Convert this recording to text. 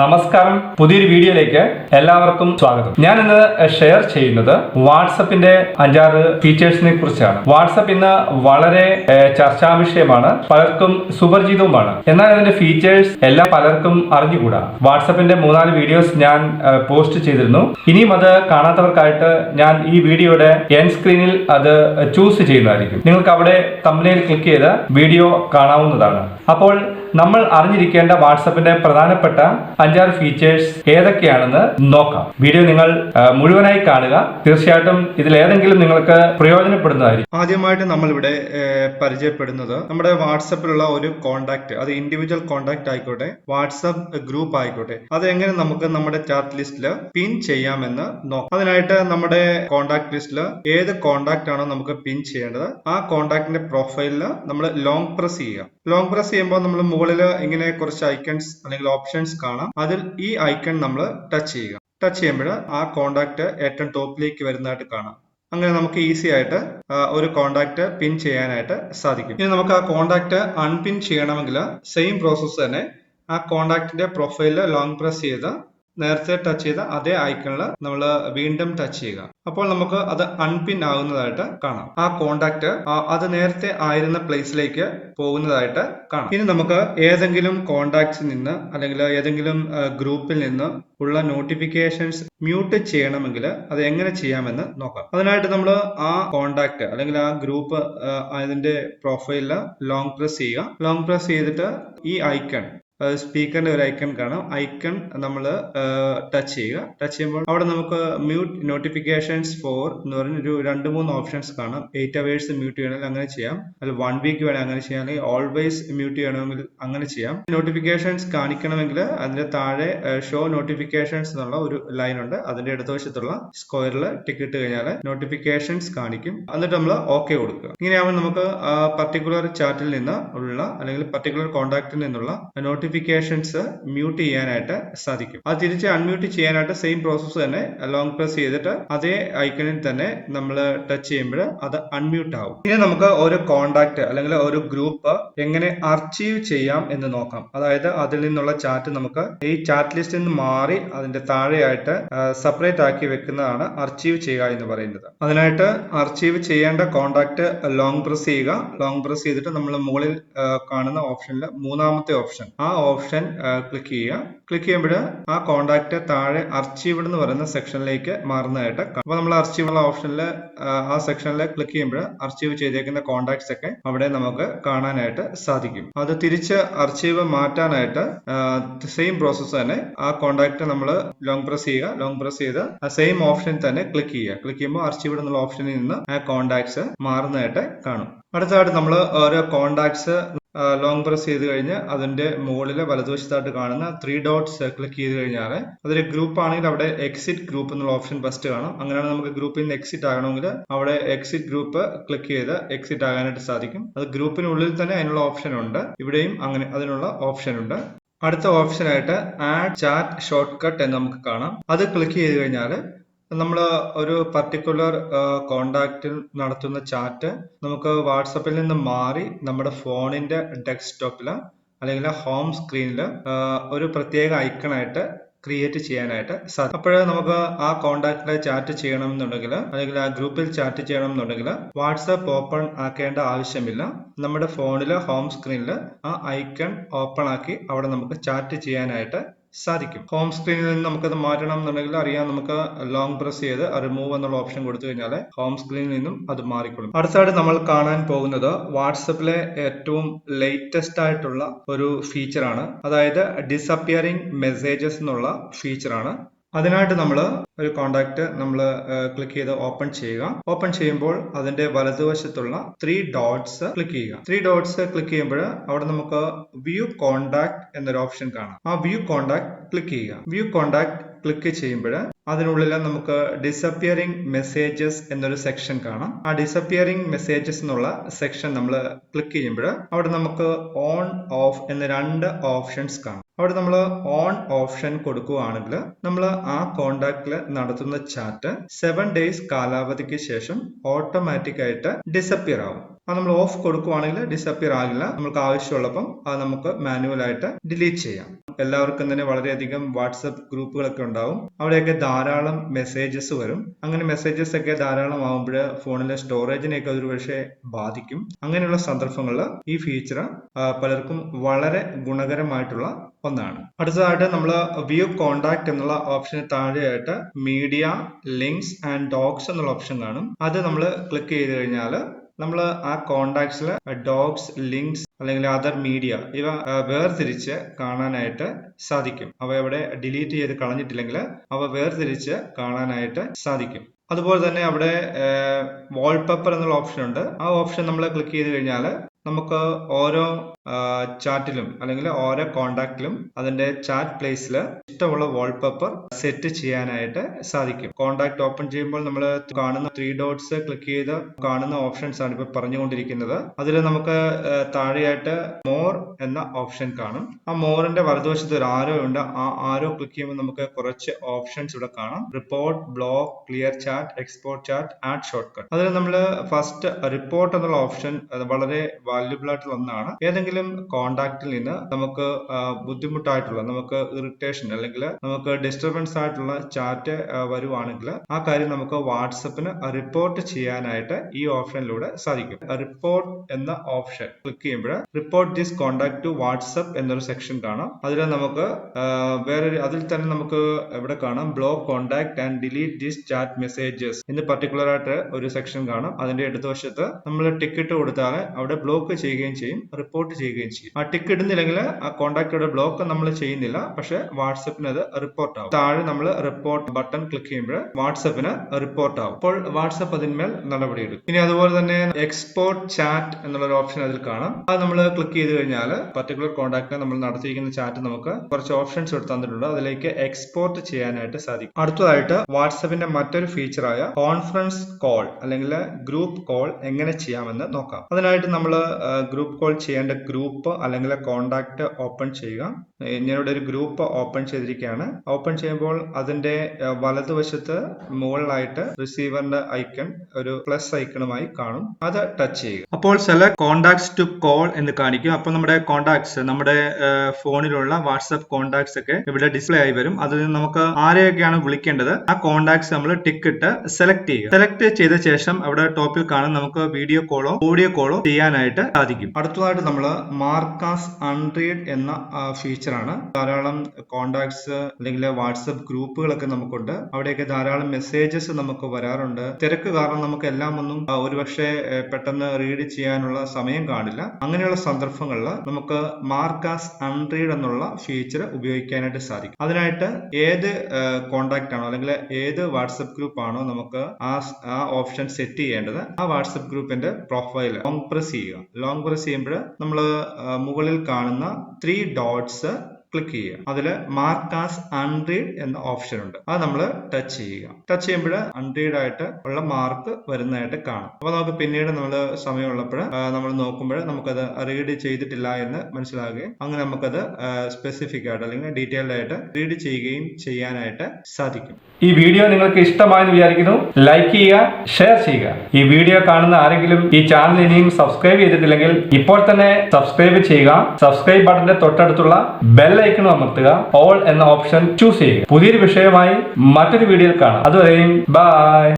നമസ്കാരം. പുതിയൊരു വീഡിയോയിലേക്ക് എല്ലാവർക്കും സ്വാഗതം. ഞാൻ ഇന്ന് ഷെയർ ചെയ്യുന്നത് വാട്സപ്പിന്റെ അഞ്ചാറ് ഫീച്ചേഴ്സിനെ കുറിച്ചാണ്. വാട്സപ്പ് ഇന്ന് വളരെ ചർച്ചാ വിഷയമാണ്. പലർക്കും സുപരിചിതവുമാണ്. എന്നാൽ അതിന്റെ ഫീച്ചേഴ്സ് എല്ലാം പലർക്കും അറിഞ്ഞുകൂടാ. വാട്സപ്പിന്റെ മൂന്നാൽ വീഡിയോസ് ഞാൻ പോസ്റ്റ് ചെയ്തിരുന്നു. ഇനിയും അത് കാണാത്തവർക്കായിട്ട് ഞാൻ ഈ വീഡിയോയുടെ എൻ സ്ക്രീനിൽ അത് ചൂസ് ചെയ്യുന്നതായിരിക്കും. നിങ്ങൾക്ക് അവിടെ തമ്മിൽ ക്ലിക്ക് ചെയ്ത് വീഡിയോ കാണാവുന്നതാണ്. അപ്പോൾ നമ്മൾ അറിഞ്ഞിരിക്കേണ്ട വാട്സപ്പിന്റെ പ്രധാനപ്പെട്ട അഞ്ചാറ് ഫീച്ചേഴ്സ് ഏതൊക്കെയാണെന്ന് നോക്കാം. വീഡിയോ നിങ്ങൾ മുഴുവനായി കാണുക. തീർച്ചയായിട്ടും ഇതിൽ ഏതെങ്കിലും നിങ്ങൾക്ക് പ്രയോജനപ്പെടുന്നതായിരിക്കും. ആദ്യമായിട്ട് നമ്മൾ ഇവിടെ പരിചയപ്പെടുന്നത് നമ്മുടെ വാട്സപ്പിലുള്ള ഒരു കോണ്ടാക്ട് അത് ഇൻഡിവിജ്വൽ കോണ്ടാക്ട് ആയിക്കോട്ടെ വാട്സപ്പ് ഗ്രൂപ്പ് ആയിക്കോട്ടെ. അത് എങ്ങനെ നമുക്ക് നമ്മുടെ ചാറ്റ് ലിസ്റ്റിൽ പിൻ ചെയ്യാമെന്ന് നോക്കാം. അതിനായിട്ട് നമ്മുടെ കോണ്ടാക്ട് ലിസ്റ്റിൽ ഏത് കോണ്ടാക്ട് ആണോ നമുക്ക് പിൻ ചെയ്യേണ്ടത് ആ കോണ്ടാക്ടിന്റെ പ്രൊഫൈലിൽ നമ്മൾ ലോങ് പ്രസ് ചെയ്യുക. ലോങ് പ്രസ് ചെയ്യുമ്പോൾ നമ്മൾ മുകളിൽ ഇങ്ങനെ കുറച്ച് ഐക്കൺസ് അല്ലെങ്കിൽ ഓപ്ഷൻസ് കാണാം. അതിൽ ഈ ഐക്കൺ നമ്മൾ ടച്ച് ചെയ്യുക. ടച്ച് ചെയ്യുമ്പോൾ ആ കോണ്ടാക്ട് ഏറ്റവും ടോപ്പിലേക്ക് വരുന്നതായിട്ട് കാണാം. അങ്ങനെ നമുക്ക് ഈസി ആയിട്ട് ഒരു കോണ്ടാക്ട് പിൻ ചെയ്യാനായിട്ട് സാധിക്കും. ഇനി നമുക്ക് ആ കോണ്ടാക്ട് അൺപിൻ ചെയ്യണമെങ്കിൽ സെയിം പ്രോസസ്സ് തന്നെ ആ കോണ്ടാക്ടിന്റെ പ്രൊഫൈലിൽ ലോങ് പ്രസ് ചെയ്ത് നേരത്തെ ടച്ച് ചെയ്ത അതേ ഐക്കണിൽ നമ്മൾ വീണ്ടും ടച്ച് ചെയ്യുക. അപ്പോൾ നമുക്ക് അത് അൺപിൻ ആകുന്നതായിട്ട് കാണാം. ആ കോണ്ടാക്ട് അത് നേരത്തെ ആയിരുന്ന പ്ലേസിലേക്ക് പോകുന്നതായിട്ട് കാണാം. ഇനി നമുക്ക് ഏതെങ്കിലും കോണ്ടാക്ട്സിൽ നിന്ന് അല്ലെങ്കിൽ ഏതെങ്കിലും ഗ്രൂപ്പിൽ നിന്ന് ഉള്ള നോട്ടിഫിക്കേഷൻസ് മ്യൂട്ട് ചെയ്യണമെങ്കിൽ അത് എങ്ങനെ ചെയ്യാമെന്ന് നോക്കാം. അതിനായിട്ട് നമ്മൾ ആ കോണ്ടാക്ട് അല്ലെങ്കിൽ ആ ഗ്രൂപ്പ് അതിന്റെ പ്രൊഫൈലിൽ ലോങ് പ്രസ് ചെയ്യുക. ലോങ് പ്രസ് ചെയ്തിട്ട് ഈ ഐക്കൺ സ്പീക്കറിന്റെ ഒരു ഐക്കൺ കാണാം. ഐക്കൺ നമ്മൾ ടച്ച് ചെയ്യുക. ടച്ച് ചെയ്യുമ്പോൾ അവിടെ നമുക്ക് മ്യൂട്ട് നോട്ടിഫിക്കേഷൻസ് ഫോർ എന്ന് പറഞ്ഞ ഒരു രണ്ട് മൂന്ന് ഓപ്ഷൻസ് കാണാം. എയ്റ്റ് അവേഴ്സ് മ്യൂട്ട് ചെയ്യണമെങ്കിൽ അങ്ങനെ ചെയ്യാം. അല്ലെങ്കിൽ വൺ വീക്ക് വേണമെങ്കിൽ അങ്ങനെ ചെയ്യാം. അല്ലെങ്കിൽ ഓൾവേസ് മ്യൂട്ട് ചെയ്യണമെങ്കിൽ അങ്ങനെ ചെയ്യാം. നോട്ടിഫിക്കേഷൻസ് കാണിക്കണമെങ്കിൽ അതിന്റെ താഴെ ഷോ നോട്ടിഫിക്കേഷൻസ് എന്നുള്ള ഒരു ലൈൻ ഉണ്ട്. അതിന്റെ ഇടതുവശത്തുള്ള സ്ക്വയറിൽ ടിക്കറ്റ് ഇട്ട് കഴിഞ്ഞാൽ നോട്ടിഫിക്കേഷൻസ് കാണിക്കും. എന്നിട്ട് നമ്മൾ ഓക്കെ കൊടുക്കുക. ഇങ്ങനെയാവുമ്പോൾ നമുക്ക് പർട്ടിക്കുലർ ചാറ്റിൽ നിന്ന് ഉള്ള അല്ലെങ്കിൽ പർട്ടിക്കുലർ കോണ്ടാക്റ്റിൽ നിന്നുള്ള നോട്ടിഫിക്കേഷൻസ് മ്യൂട്ട് ചെയ്യാനായിട്ട് സാധിക്കും. അത് തിരിച്ച് അൺമ്യൂട്ട് ചെയ്യാനായിട്ട് സെയിം പ്രോസസ്സ് തന്നെ ലോങ് പ്രസ് ചെയ്തിട്ട് അതേ ഐക്കണിൽ തന്നെ നമ്മൾ ടച്ച് ചെയ്യുമ്പോൾ അത് അൺമ്യൂട്ട് ആവും. ഇനി നമുക്ക് ഒരു കോണ്ടാക്ട് അല്ലെങ്കിൽ ഒരു ഗ്രൂപ്പ് എങ്ങനെ അർച്ചീവ് ചെയ്യാം എന്ന് നോക്കാം. അതായത് അതിൽ നിന്നുള്ള ചാറ്റ് നമുക്ക് ഈ ചാറ്റ് ലിസ്റ്റിൽ നിന്ന് മാറി അതിന്റെ താഴെയായിട്ട് സെപ്പറേറ്റ് ആക്കി വെക്കുന്നതാണ് അർച്ചീവ് ചെയ്യുക എന്ന് പറയുന്നത്. അതിനായിട്ട് അർച്ചീവ് ചെയ്യേണ്ട കോണ്ടാക്ട് ലോങ് പ്രസ് ചെയ്യുക. ലോങ് പ്രസ് ചെയ്തിട്ട് നമ്മൾ മുകളിൽ കാണുന്ന ഓപ്ഷനിൽ മൂന്നാമത്തെ ഓപ്ഷൻ ആ ഓപ്ഷൻ ക്ലിക്ക് ചെയ്യുക. ക്ലിക്ക് ചെയ്യുമ്പോൾ ആ കോണ്ടാക്ട് താഴെ അർച്ചീവ്ഡ് എന്ന് പറയുന്ന സെക്ഷനിലേക്ക് മാറുന്നതായിട്ട് അപ്പോൾ നമ്മൾ അർച്ചീവ് ഉള്ള ഓപ്ഷനിൽ ആ സെക്ഷനിൽ ക്ലിക്ക് ചെയ്യുമ്പോൾ അർച്ചീവ് ചെയ്തേക്കുന്ന കോണ്ടാക്ട്സ് ഒക്കെ അവിടെ നമുക്ക് കാണാനായിട്ട് സാധിക്കും. അത് തിരിച്ച് അർച്ചീവ് മാറ്റാനായിട്ട് സെയിം പ്രോസസ്സ് തന്നെ ആ കോണ്ടാക്ട് നമ്മൾ ലോങ് പ്രസ് ചെയ്യുക. ലോങ് പ്രസ് ചെയ്ത് ആ സെയിം ഓപ്ഷൻ തന്നെ ക്ലിക്ക് ചെയ്യുക. ക്ലിക്ക് ചെയ്യുമ്പോൾ അർച്ചീവ് എന്നുള്ള ഓപ്ഷനിൽ നിന്ന് ആ കോണ്ടാക്ട്സ് മാറുന്നതായിട്ട് കാണും. അടുത്തതായിട്ട് നമ്മൾ ഓരോ കോണ്ടാക്ട്സ് ലോങ് പ്രസ് ചെയ്ത് കഴിഞ്ഞ് അതിന്റെ മുകളിലെ വലതുവശത്തായിട്ട് കാണുന്ന ത്രീ ഡോട്ട്സ് ക്ലിക്ക് ചെയ്ത് കഴിഞ്ഞാൽ അതൊരു ഗ്രൂപ്പ് ആണെങ്കിൽ അവിടെ എക്സിറ്റ് ഗ്രൂപ്പ് എന്നുള്ള ഓപ്ഷൻ ഫസ്റ്റ് കാണും. അങ്ങനെയാണ് നമുക്ക് ഗ്രൂപ്പിൽ നിന്ന് എക്സിറ്റ് ആകണമെങ്കിൽ അവിടെ എക്സിറ്റ് ഗ്രൂപ്പ് ക്ലിക്ക് ചെയ്ത് എക്സിറ്റ് ആകാനായിട്ട് സാധിക്കും. അത് ഗ്രൂപ്പിനുള്ളിൽ തന്നെ അതിനുള്ള ഓപ്ഷൻ ഉണ്ട്. ഇവിടെയും അങ്ങനെ അതിനുള്ള ഓപ്ഷൻ ഉണ്ട്. അടുത്ത ഓപ്ഷനായിട്ട് ആഡ് ചാറ്റ് ഷോർട്ട് കട്ട് എന്ന് നമുക്ക് കാണാം. അത് ക്ലിക്ക് ചെയ്ത് കഴിഞ്ഞാൽ നമ്മൾ ഒരു പർട്ടിക്കുലർ കോണ്ടാക്റ്റിൽ നടത്തുന്ന ചാറ്റ് നമുക്ക് വാട്സപ്പിൽ നിന്ന് മാറി നമ്മുടെ ഫോണിന്റെ ഡെസ്ക്ടോപ്പിൽ അല്ലെങ്കിൽ ഹോം സ്ക്രീനിൽ ഒരു പ്രത്യേക ഐക്കണായിട്ട് ക്രിയേറ്റ് ചെയ്യാനായിട്ട് സാധിക്കും. അപ്പോൾ നമുക്ക് ആ കോണ്ടാക്റ്റിൽ ചാറ്റ് ചെയ്യണം എന്നുണ്ടെങ്കിൽ അല്ലെങ്കിൽ ആ ഗ്രൂപ്പിൽ ചാറ്റ് ചെയ്യണം എന്നുണ്ടെങ്കിൽ വാട്സപ്പ് ഓപ്പൺ ആക്കേണ്ട ആവശ്യമില്ല. നമ്മുടെ ഫോണിൽ ഹോം സ്ക്രീനിൽ ആ ഐക്കൺ ഓപ്പൺ ആക്കി അവിടെ നമുക്ക് ചാറ്റ് ചെയ്യാനായിട്ട് സാധിക്കും. ഹോം സ്ക്രീനിൽ നിന്ന് നമുക്കത് മാറ്റണം എന്നുണ്ടെങ്കിൽ അറിയാം നമുക്ക് ലോങ് പ്രസ് ചെയ്ത് റിമൂവ് എന്നുള്ള ഓപ്ഷൻ കൊടുത്തു കഴിഞ്ഞാൽ ഹോം സ്ക്രീനിൽ നിന്നും അത് മാറിക്കൊള്ളും. അടുത്തായിട്ട് നമ്മൾ കാണാൻ പോകുന്നത് വാട്സപ്പിലെ ഏറ്റവും ലേറ്റസ്റ്റ് ആയിട്ടുള്ള ഒരു ഫീച്ചറാണ് അതായത് ഡിസപ്പിയറിംഗ് മെസ്സേജസ് എന്നുള്ള ഫീച്ചറാണ് അതിനായിട്ട് നമ്മൾ ഒരു കോണ്ടാക്ട് നമ്മൾ ക്ലിക്ക് ചെയ്ത് ഓപ്പൺ ചെയ്യുക. ഓപ്പൺ ചെയ്യുമ്പോൾ അതിന്റെ വലതുവശത്തുള്ള ത്രീ ഡോട്ട്സ് ക്ലിക്ക് ചെയ്യുക. ത്രീ ഡോട്ട്സ് ക്ലിക്ക് ചെയ്യുമ്പോൾ അവിടെ നമുക്ക് വ്യൂ കോണ്ടാക്ട് എന്നൊരു ഓപ്ഷൻ കാണാം. ആ വ്യൂ കോണ്ടാക്ട് ക്ലിക്ക് ചെയ്യുക. വ്യൂ കോണ്ടാക്ട് ക്ലിക്ക് ചെയ്യുമ്പോൾ അതിനുള്ളിൽ നമുക്ക് ഡിസപ്പിയറിംഗ് മെസ്സേജസ് എന്നൊരു സെക്ഷൻ കാണാം. ആ ഡിസപ്പിയറിംഗ് മെസ്സേജസ് എന്നുള്ള സെക്ഷൻ നമ്മൾ ക്ലിക്ക് ചെയ്യുമ്പോൾ അവിടെ നമുക്ക് ഓൺ ഓഫ് എന്ന രണ്ട് ഓപ്ഷൻസ് കാണാം. അവിടെ നമ്മൾ ഓൺ ഓപ്ഷൻ കൊടുക്കുകയാണെങ്കിൽ നമ്മൾ ആ കോണ്ടാക്റ്റിൽ നടത്തുന്ന ചാറ്റ് സെവൻ ഡേയ്സ് കാലാവധിക്ക് ശേഷം ഓട്ടോമാറ്റിക് ആയിട്ട് ഡിസപ്പിയർ ആവും. അത് നമ്മൾ ഓഫ് കൊടുക്കുവാണെങ്കിൽ ഡിസപ്പിയർ ആകില്ല. നമുക്ക് ആവശ്യമുള്ളപ്പം അത് നമുക്ക് മാനുവൽ ആയിട്ട് ഡിലീറ്റ് ചെയ്യാം. എല്ലാവർക്കും തന്നെ വളരെയധികം വാട്സപ്പ് ഗ്രൂപ്പുകളൊക്കെ ഉണ്ടാവും. അവിടെയൊക്കെ ധാരാളം മെസ്സേജസ് വരും. അങ്ങനെ മെസ്സേജസ് ഒക്കെ ധാരാളം ആവുമ്പോൾ ഫോണിലെ സ്റ്റോറേജിനെയൊക്കെ ഒരു പക്ഷേ ബാധിക്കും. അങ്ങനെയുള്ള സന്ദർഭങ്ങളിൽ ഈ ഫീച്ചർ പലർക്കും വളരെ ഗുണകരമായിട്ടുള്ള ഒന്നാണ്. അടുത്തതായിട്ട് നമ്മൾ വ്യൂ കോണ്ടാക്ട് എന്നുള്ള ഓപ്ഷന് താഴെയായിട്ട് മീഡിയ ലിങ്ക്സ് ആൻഡ് ഡോക്സ് എന്നുള്ള ഓപ്ഷൻ കാണും. അത് നമ്മൾ ക്ലിക്ക് ചെയ്ത് കഴിഞ്ഞാൽ നമ്മൾ ആ കോണ്ടാക്ട്സിൽ ഡോഗ്സ് ലിങ്ക്സ് അല്ലെങ്കിൽ അതർ മീഡിയ ഇവ വേർതിരിച്ച് കാണാനായിട്ട് സാധിക്കും. അവ എവിടെ ഡിലീറ്റ് ചെയ്ത് കളഞ്ഞിട്ടില്ലെങ്കിൽ അവ വേർതിരിച്ച് കാണാനായിട്ട് സാധിക്കും. അതുപോലെ തന്നെ അവിടെ വാൾപേപ്പർ എന്നുള്ള ഓപ്ഷൻ ഉണ്ട്. ആ ഓപ്ഷൻ നമ്മൾ ക്ലിക്ക് ചെയ്ത് കഴിഞ്ഞാൽ നമുക്ക് ഓരോ ചാറ്റിലും അല്ലെങ്കിൽ ഓരോ കോണ്ടാക്റ്റിലും അതിന്റെ ചാറ്റ് പ്ലേസിൽ ഇഷ്ടമുള്ള വാൾപേപ്പർ സെറ്റ് ചെയ്യാനായിട്ട് സാധിക്കും. കോണ്ടാക്ട് ഓപ്പൺ ചെയ്യുമ്പോൾ നമ്മൾ കാണുന്ന ത്രീ ഡോട്ട്സ് ക്ലിക്ക് ചെയ്ത് കാണുന്ന ഓപ്ഷൻസ് ആണ് ഇപ്പൊ പറഞ്ഞുകൊണ്ടിരിക്കുന്നത്. അതിൽ നമുക്ക് താഴെയായിട്ട് മോർ എന്ന ഓപ്ഷൻ കാണും. ആ മോറിന്റെ വലതുവശത്ത് ഒരു ആരോ ഉണ്ട്. ആ ആരോ ക്ലിക്ക് ചെയ്യുമ്പോൾ നമുക്ക് കുറച്ച് ഓപ്ഷൻസ് ഇവിടെ കാണാം. Report block clear chat export chat add shortcut അതിൽ നമ്മൾ ഫസ്റ്റ് റിപ്പോർട്ട് എന്നുള്ള ഓപ്ഷൻ വളരെ വാല്യുബിൾ ആയിട്ടുള്ള ഒന്നാണ്. ഏതെങ്കിലും കോണ്ടാക്റ്റിൽ നിന്ന് നമുക്ക് ബുദ്ധിമുട്ടായിട്ടുള്ള നമുക്ക് ഇറിറ്റേഷൻ അല്ലെങ്കിൽ നമുക്ക് ഡിസ്റ്റർബൻസ് ആയിട്ടുള്ള ചാറ്റ് വരുവാണെങ്കിൽ ആ കാര്യം നമുക്ക് വാട്സപ്പിന് റിപ്പോർട്ട് ചെയ്യാനായിട്ട് ഈ ഓപ്ഷനിലൂടെ സാധിക്കും. റിപ്പോർട്ട് എന്ന ഓപ്ഷൻ ക്ലിക്ക് ചെയ്യുമ്പോൾ report this contact to WhatsApp എന്നൊരു സെക്ഷൻ കാണാം. അതിൽ നമുക്ക് വേറൊരു അതിൽ തന്നെ നമുക്ക് എവിടെ കാണാം? Block contact and delete this chat messages എന്ന് പർട്ടിക്കുലർ ആയിട്ട് ഒരു സെക്ഷൻ കാണാം. അതിന്റെ ഇടതുവശത്ത് നമ്മൾ ടിക്കറ്റ് കൊടുത്താൽ അവിടെ ബ്ലോക്ക് ചെയ്യുകയും ചെയ്യും റിപ്പോർട്ട് ചെയ്യുകയും ചെയ്യും. ആ ടിക്ക് ഇടുന്നില്ലെങ്കിൽ ആ കോണ്ടാക്ടോടെ ബ്ലോക്ക് നമ്മൾ ചെയ്യുന്നില്ല പക്ഷെ വാട്സപ്പിന് അത് റിപ്പോർട്ട് ആവും. താഴെ നമ്മൾ റിപ്പോർട്ട് ബട്ടൺ ക്ലിക്ക് ചെയ്യുമ്പോൾ വാട്സപ്പിന് റിപ്പോർട്ട് ആവും. അപ്പോൾ വാട്സപ്പ് അതിന്മേൽ നടപടിയെടുക്കും. ഇനി അതുപോലെ തന്നെ എക്സ്പോർട്ട് ചാറ്റ് എന്നുള്ള ഒരു ഓപ്ഷൻ അതിൽ കാണാം. അത് നമ്മൾ ക്ലിക്ക് ചെയ്ത് കഴിഞ്ഞാൽ പർട്ടിക്കുലർ കോൺടാക്ട് നമ്മൾ നടത്തിയിരിക്കുന്ന ചാറ്റ് നമുക്ക് കുറച്ച് ഓപ്ഷൻസ് എടുത്ത് തന്നിട്ടുണ്ട്. അതിലേക്ക് എക്സ്പോർട്ട് ചെയ്യാനായിട്ട് സാധിക്കും. അടുത്തതായിട്ട് വാട്സപ്പിന്റെ മറ്റൊരു ഫീച്ചറായ കോൺഫറൻസ് കോൾ അല്ലെങ്കിൽ ഗ്രൂപ്പ് കോൾ എങ്ങനെ ചെയ്യാമെന്ന് നോക്കാം. അതിനായിട്ട് നമ്മൾ ഗ്രൂപ്പ് കോൾ ചെയ്യേണ്ട ഗ്രൂപ്പ് അല്ലെങ്കിൽ കോണ്ടാക്ട് ഓപ്പൺ ചെയ്യുക. ഞാനിവിടെ ഒരു ഗ്രൂപ്പ് ഓപ്പൺ ചെയ്തിരിക്കുകയാണ്. ഓപ്പൺ ചെയ്യുമ്പോൾ അതിന്റെ വലതുവശത്ത് മുകളിലായിട്ട് റിസീവറിന്റെ ഐക്കൺ ഒരു പ്ലസ് ഐക്കണുമായി കാണും. അത് ടച്ച് ചെയ്യുക. അപ്പോൾ ചില കോണ്ടാക്ട്സ് ടു കോൾ എന്ന് കാണിക്കും. അപ്പോൾ നമ്മുടെ കോണ്ടാക്ട്സ് നമ്മുടെ ഫോണിലുള്ള വാട്സ്ആപ്പ് കോണ്ടാക്ട്സ് ഒക്കെ ഇവിടെ ഡിസ്പ്ലേ ആയി വരും. അതിൽ നമുക്ക് ആരെയൊക്കെയാണ് വിളിക്കേണ്ടത്? ആ കോണ്ടാക്ട്സ് നമ്മൾ ടിക്ക് ഇട്ട് സെലക്ട് ചെയ്യുക. സെലക്ട് ചെയ്ത ശേഷം അവിടെ ടോപ്പിൽ കാണാം നമുക്ക് വീഡിയോ കോളോ ഓഡിയോ കോളോ ചെയ്യാനായിട്ട് സാധിക്കും. അടുത്തതായിട്ട് നമ്മൾ മാർക്കാസ് അൺറീഡ് എന്ന ഫീച്ചറാണ് ധാരാളം കോണ്ടാക്ട്സ് അല്ലെങ്കിൽ വാട്സപ്പ് ഗ്രൂപ്പുകളൊക്കെ നമുക്കുണ്ട്. അവിടെയൊക്കെ ധാരാളം മെസ്സേജസ് നമുക്ക് വരാറുണ്ട്. തിരക്ക് കാരണം നമുക്ക് എല്ലാം ഒന്നും ഒരുപക്ഷെ പെട്ടെന്ന് റീഡ് ചെയ്യാനുള്ള സമയം കാണില്ല. അങ്ങനെയുള്ള സന്ദർഭങ്ങളിൽ നമുക്ക് മാർക്കാസ് അൺറീഡ് എന്നുള്ള ഫീച്ചർ ഉപയോഗിക്കാനായിട്ട് സാധിക്കും. അതിനായിട്ട് ഏത് കോണ്ടാക്ട് ആണോ അല്ലെങ്കിൽ ഏത് വാട്സപ്പ് ഗ്രൂപ്പ് ആണോ നമുക്ക് ആ ആ ഓപ്ഷൻ സെറ്റ് ചെയ്യേണ്ടത്. ആ വാട്സപ്പ് ഗ്രൂപ്പിന്റെ പ്രൊഫൈൽ കോംപ്രസ് പ്രസ് ചെയ്യുക. ലോങ് പ്രസ് ചെയ്യുമ്പോൾ നമ്മൾ മുകളിൽ കാണുന്ന ത്രീ ഡോട്ട്സ് ക്ലിക്ക് ചെയ്യുക. അതിൽ മാർക്ക് ആസ് അൺറീഡ് എന്ന ഓപ്ഷൻ ഉണ്ട്. അത് നമ്മൾ ടച്ച് ചെയ്യുക. ടച്ച് ചെയ്യുമ്പോൾ അൺറീഡ് ആയിട്ട് ഉള്ള മാർക്ക് വരുന്നതായിട്ട് കാണും. അപ്പൊ നമുക്ക് പിന്നീട് നമ്മൾ സമയമുള്ളപ്പോൾ നമ്മൾ നോക്കുമ്പോൾ നമുക്കത് റീഡ് ചെയ്തിട്ടില്ല എന്ന് മനസ്സിലാകുകയും അങ്ങനെ നമുക്കത് സ്പെസിഫിക് ആയിട്ട് അല്ലെങ്കിൽ ഡീറ്റെയിൽഡ് ആയിട്ട് റീഡ് ചെയ്യുകയും ചെയ്യാനായിട്ട് സാധിക്കും. ഈ വീഡിയോ നിങ്ങൾക്ക് ഇഷ്ടമായെന്ന് വിചാരിക്കുന്നു. ലൈക്ക് ചെയ്യുക ഷെയർ ചെയ്യുക. ഈ വീഡിയോ കാണുന്ന ആരെങ്കിലും ഈ ചാനൽ ഇനിയും സബ്സ്ക്രൈബ് ചെയ്തിട്ടില്ലെങ്കിൽ ഇപ്പോൾ തന്നെ സബ്സ്ക്രൈബ് ചെയ്യുക. സബ്സ്ക്രൈബ് ബട്ടന്റെ തൊട്ടടുത്തുള്ള ബെൽ ഐക്കണും അമർത്തുക. ഓൾ എന്ന ഓപ്ഷൻ ചൂസ് ചെയ്യുക. പുതിയൊരു വിഷയമായി മറ്റൊരു വീഡിയോയിൽ കാണാം. അതുവരെയും ബൈ.